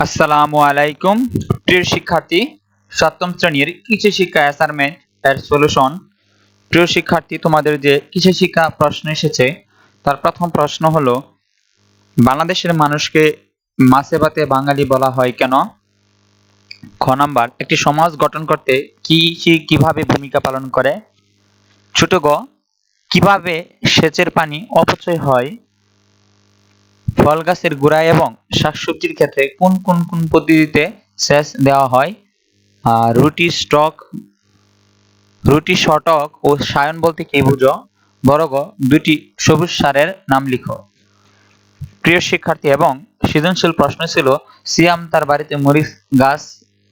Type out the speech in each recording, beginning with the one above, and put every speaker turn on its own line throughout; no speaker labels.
আসসালামু আলাইকুম, প্রিয় শিক্ষার্থী, সপ্তম শ্রেণির কৃষি শিক্ষা অ্যাসাইনমেন্ট এর সলিউশন প্রিয় শিক্ষার্থী, তোমাদের যে কৃষি শিক্ষা প্রশ্ন এসেছে, তার প্রথম প্রশ্ন হলো, বাংলাদেশের মানুষকে মাছে ভাতে বাঙালি বলা হয় কেন? খ নাম্বার, একটি সমাজ গঠন করতে কৃষি কীভাবে ভূমিকা পালন করে? ছোট গ, কীভাবে সেচের পানি অপচয় হয়? ফল গাছের গোড়ায় এবং শাকসবজির ক্ষেত্রে কোন কোন কোন পদ্ধতিতে সেচ দেওয়া হয়? রুটি, স্টক, রুটি, শটক ও সায়ন বলতে কি বুঝো? বড় গ দুটি সবুজ সারের নাম লিখো। প্রিয় শিক্ষার্থী, এবং সৃজনশীল প্রশ্ন ছিল, সিয়াম তার বাড়িতে মরিচ গাছ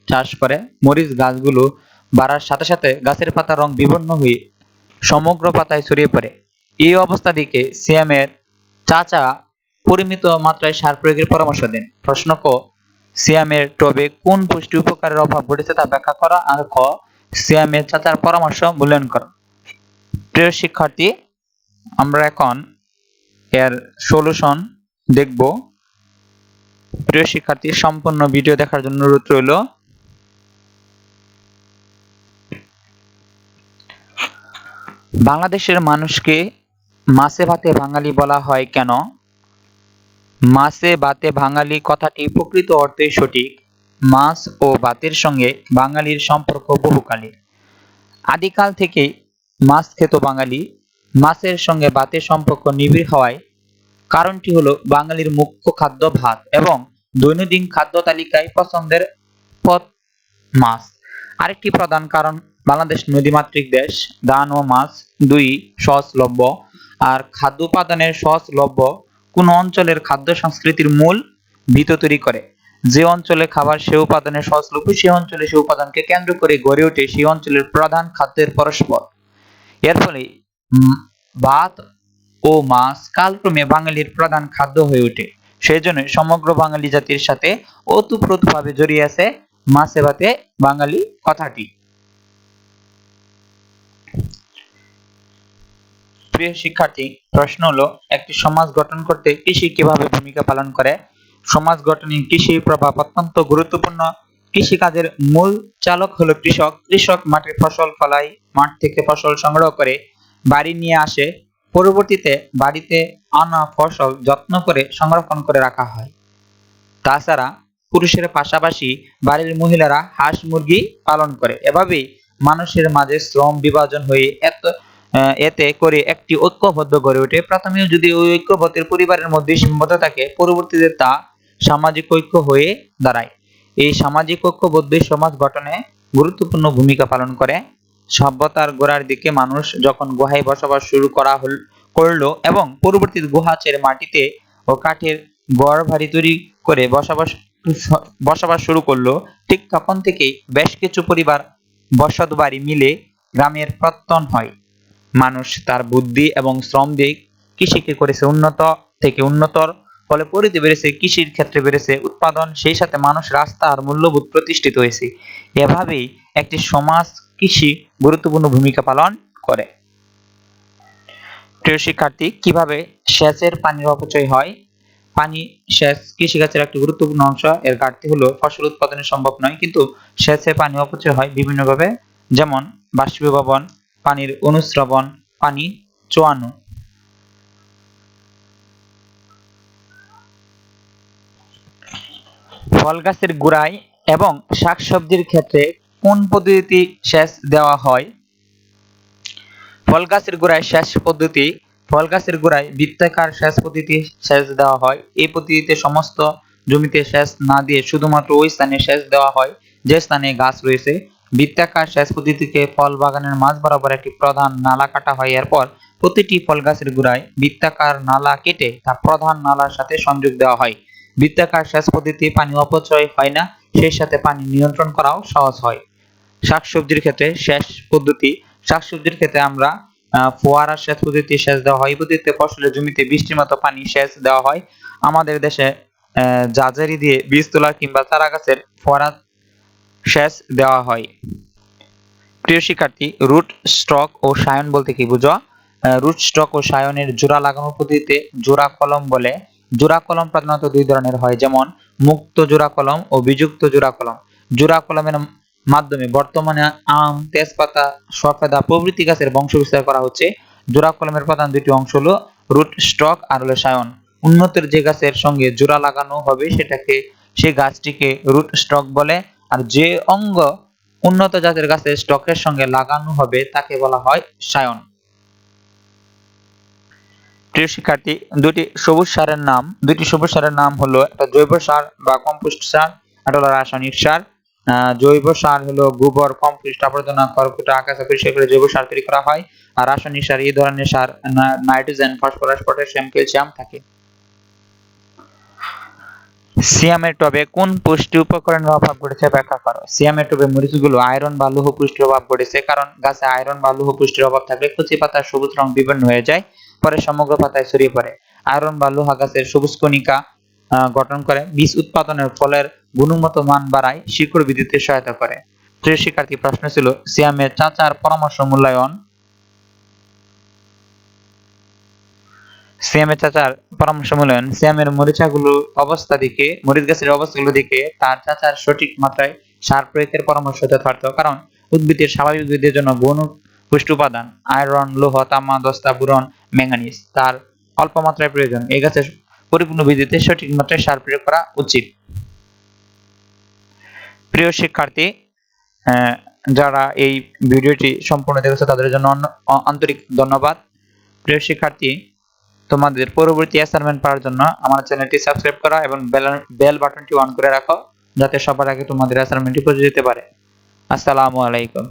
চাষ করে। মরিচ গাছগুলো বাড়ার সাথে সাথে গাছের পাতার রং বিভিন্ন হয়ে সমগ্র পাতায় ছড়িয়ে পড়ে। এই অবস্থা দিকে সিয়ামের চাচা পরিমিত মাত্রায় সার প্রয়োগের পরামর্শ দেন। প্রশ্ন ক, সিয়ামের টবে কোন পুষ্টি উপকারের অভাব ঘটেছে তা ব্যাখ্যা করা আর ক সিয়ামের চাচার পরামর্শ মূল্যায়ন করা। প্রিয় শিক্ষার্থী, আমরা এখন এর সলিউশন দেখব। প্রিয় শিক্ষার্থী, সম্পূর্ণ ভিডিও দেখার জন্য অনুরোধ রইল। বাংলাদেশের মানুষকে মাছে ভাতে বাঙালি বলা হয় কেন? মাছে বাতে বাঙালি কথাটি প্রকৃত অর্থে সঠিক। মাছ ও বাতের সঙ্গে বাঙালির সম্পর্ক বহুকালীন আদিকাল থেকে মাছ খেত বাঙালি। মাছের সঙ্গে বাতের সম্পর্ক নিবিড় হওয়ায় কারণটি হলো বাঙালির মুখ্য খাদ্য ভাত এবং দৈনন্দিন খাদ্য তালিকায় পছন্দের পথ মাছ। আরেকটি প্রধান কারণ বাংলাদেশ নদীমাতৃক দেশ। ধান ও মাছ দুই সহজলভ্য। আর খাদ্য উপাদানের সহজলভ্য কোন অঞ্চলের খাদ্য সংস্কৃতির মূল ভিত তৈরি করে। যে অঞ্চলে খাবার সে উপাদানের সহজলভ্য সে অঞ্চলে সে উপাদানকে কেন্দ্র করে গড়ে ওঠে সেই অঞ্চলের প্রধান খাদ্যের পরস্পর। এর ফলে ভাত ও মাছ কালক্রমে বাঙালির প্রধান খাদ্য হয়ে ওঠে। সেই জন্য সমগ্র বাঙালি জাতির সাথে ওতপ্রোতভাবে জড়িয়ে আছে মাছে ভাতে বাঙালি কথাটি। প্রিয় শিক্ষার্থী, প্রশ্ন হলো, একটি সমাজ গঠন করতে কৃষি কীভাবে ভূমিকা পালন করে? সমাজ গঠনে কৃষির প্রভাব অত্যন্ত গুরুত্বপূর্ণ। কৃষি কাজের মূল চালক হলো কৃষক। কৃষক মাঠে ফসল ফলায়, মাঠ থেকে ফসল সংগ্রহ করে, বাড়ি নিয়ে আসে। পরবর্তীতে বাড়িতে আনা ফসল যত্ন করে সংরক্ষণ করে রাখা হয়। তাছাড়া পুরুষের পাশাপাশি বাড়ির মহিলারা হাঁস মুরগি পালন করে। এভাবেই মানুষের মাঝে শ্রম বিভাজন হয়ে এত এতে করে একটি ঐক্যবদ্ধ গড়ে ওঠে। প্রথমে যদি ওই ঐক্যবদ্ধের পরিবারের মধ্যে সীমাবদ্ধ থাকে, পরবর্তীতে তা সামাজিক ঐক্য হয়ে দাঁড়ায়। এই সামাজিক ঐক্যবদ্ধ সমাজ গঠনে গুরুত্বপূর্ণ ভূমিকা পালন করে। সভ্যতার গোড়ার দিকে মানুষ যখন গুহায় বসবাস শুরু করা হল, করল এবং পরবর্তীতে গুহা ছেড়ে মাটিতে ও কাঠের গড় ভারী তৈরি করে বসবাস বসবাস শুরু করল, ঠিক তখন থেকেই বেশ কিছু পরিবার বসত বাড়ি মিলে গ্রামের প্রত্যন হয়। মানুষ তার বুদ্ধি এবং শ্রম দিয়ে কৃষিকে করেছে উন্নত থেকে উন্নতর, ফলে পরিধি বেড়েছে, কৃষির ক্ষেত্রে বেড়েছে উৎপাদন, সেই সাথে মানুষ রাস্তা আর মূল্যবোধ প্রতিষ্ঠিত হয়েছে। এভাবেই একটি সমাজ কৃষি গুরুত্বপূর্ণ ভূমিকা পালন করে। প্রিয় শিক্ষার্থী, কীভাবে সেচের পানির অপচয় হয়? পানি, সেচ কৃষিকাজের একটি গুরুত্বপূর্ণ অংশ। এর ঘাটতি হলো ফসল উৎপাদনে সম্ভব নয়, কিন্তু সেচে পানি অপচয় হয় বিভিন্নভাবে। যেমন বাষ্পীভবন পানির অনুস্রবণ, পানি চোয়ানো ফল গাছের গোড়ায় এবং শাকসবজির ক্ষেত্রে কোন পদ্ধতি সেচ দেওয়া হয়? ফল গাছের গোড়ায় সেচ পদ্ধতি, ফল গাছের গোড়ায় বৃত্তাকার সেচ পদ্ধতি সেচ দেওয়া হয়। এই পদ্ধতিতে সমস্ত জমিতে সেচ না দিয়ে শুধুমাত্র ওই স্থানে সেচ দেওয়া হয়, যে স্থানে গাছ রয়েছে। বৃত্তাকার সেচ পদ্ধতিতে ফল বাগানের মাঝ বরাবর একটি প্রধান নালা কাটা হয়। এরপর প্রতিটি ফল গাছের গোড়ায় বৃত্তাকার নালা কেটে তা প্রধান নালার সাথে সংযোগ দেওয়া হয়। বৃত্তাকার সেচ পদ্ধতি পানি অপচয় হয় না, সেই সাথে পানি নিয়ন্ত্রণ করাও সহজ হয়। শাকসবজির ক্ষেত্রে সেচ পদ্ধতি, শাকসবজির ক্ষেত্রে আমরা ফোয়ারা সেচ পদ্ধতি সেচ দেওয়া হয়। এই পদ্ধতিতে ফসলের জমিতে বৃষ্টির মতো পানি সেচ দেওয়া হয়। আমাদের দেশে জাজারি দিয়ে বীজ তোলা কিংবা চারা গাছের ফোয়ারা সেচ দেওয়া হয়। প্রিয় শিক্ষার্থী রুট স্টক ও সায়ন বলতে কি বুঝো? রুট স্টক ও সায়নের জোড়া লাগানো পদ্ধতিতে জোড়া কলম বলে। জোড়া কলম প্রধানত দুই ধরনের হয়, যেমন মুক্ত জোড়া কলম ও বিযুক্ত জোড়া কলম। জোড়া কলমের মাধ্যমে বর্তমানে আম, তেজপাতা সফেদা প্রভৃতি গাছের বংশ বিস্তার করা হচ্ছে। জোড়া কলমের প্রধান দুটি অংশ হলো রুট স্টক আর হলো সায়ন। উন্নতের যে গাছের সঙ্গে জোড়া লাগানো হবে সেটাকে, সে গাছটিকে রুট স্টক বলে। আর যে অঙ্গ উন্নত জাতের গাছের স্টকের সঙ্গে লাগানো হবে, তাকে বলা হয় সায়ন। প্রিয় শিক্ষার্থী, দুটি সবুজ সারের নাম, দুটি সবুজ সারের নাম হলো একটা জৈব সার বা কম্পোস্ট সার, একটা হলো রাসায়নিক সার। জৈব সার হলো গোবর, কম্পোস্ট, আবর্জনা খড়কুটা আকাশে পরিষ্কার করে জৈব সার তৈরি করা হয়। আর রাসায়নিক সার, এই ধরনের সার নাইট্রোজেন, ফসফরাস, পটাশিয়াম, ক্যালসিয়াম থাকে। সিয়ামের টবে কোন পুষ্টি উপকরণের অভাব ঘটেছে ব্যাখ্যা করো। সিয়ামের টবে মরিচগুলো আয়রন বা লৌহ পুষ্টির অভাব ঘটেছে, কারণ গাছে আয়রন বা লৌহ পুষ্টির অভাব থাকলে কচি পাতার সবুজ রং বিবর্ণ হয়ে যায়, পরে সমগ্র পাতায় ছড়িয়ে পড়ে। আয়রন বা লোহা গাছের সবুজ কণিকা গঠন করে, বীজ উৎপাদনের ফলের গুণগত মান বাড়ায়, শিকড় বৃদ্ধিতে সহায়তা করে। প্রিয় শিক্ষার্থী, প্রশ্ন ছিল, সিয়ামের চাচার পরামর্শ মূল্যায়ন সিয়ামের চাচার পরামর্শ মূল্যায়ন, সিয়ামের মরিচাগুলো অবস্থা দিকে মরিচ গাছের অবস্থাগুলো দিকে তার চাচার সঠিক মাত্রায় সার প্রয়োগের পরামর্শ যথার্থ। কারণ উদ্ভিদের স্বাভাবিক বৃদ্ধির জন্য গৌণ পুষ্টি উপাদান, আয়রন, লৌহ, তামা, দস্তা, বুরন ম্যাঙ্গানিজ তার অল্প মাত্রায় প্রয়োজন। এই গাছের পরিপূর্ণ বৃদ্ধিতে সঠিক মাত্রায় সার প্রয়োগ করা উচিত। প্রিয় শিক্ষার্থী যারা এই ভিডিওটি সম্পূর্ণ দেখেছে তাদের জন্য আন্তরিক ধন্যবাদ। প্রিয় শিক্ষার্থী তোমাদের পরবর্তী অ্যাসাইনমেন্ট পাওয়ার জন্য আমার চ্যানেলটি সাবস্ক্রাইব করা এবং বেল বাটনটি অন করে রাখো, যাতে সবার আগে তোমাদের অ্যাসাইনমেন্টটি পৌঁছে যেতে পারে। আসসালামু আলাইকুম।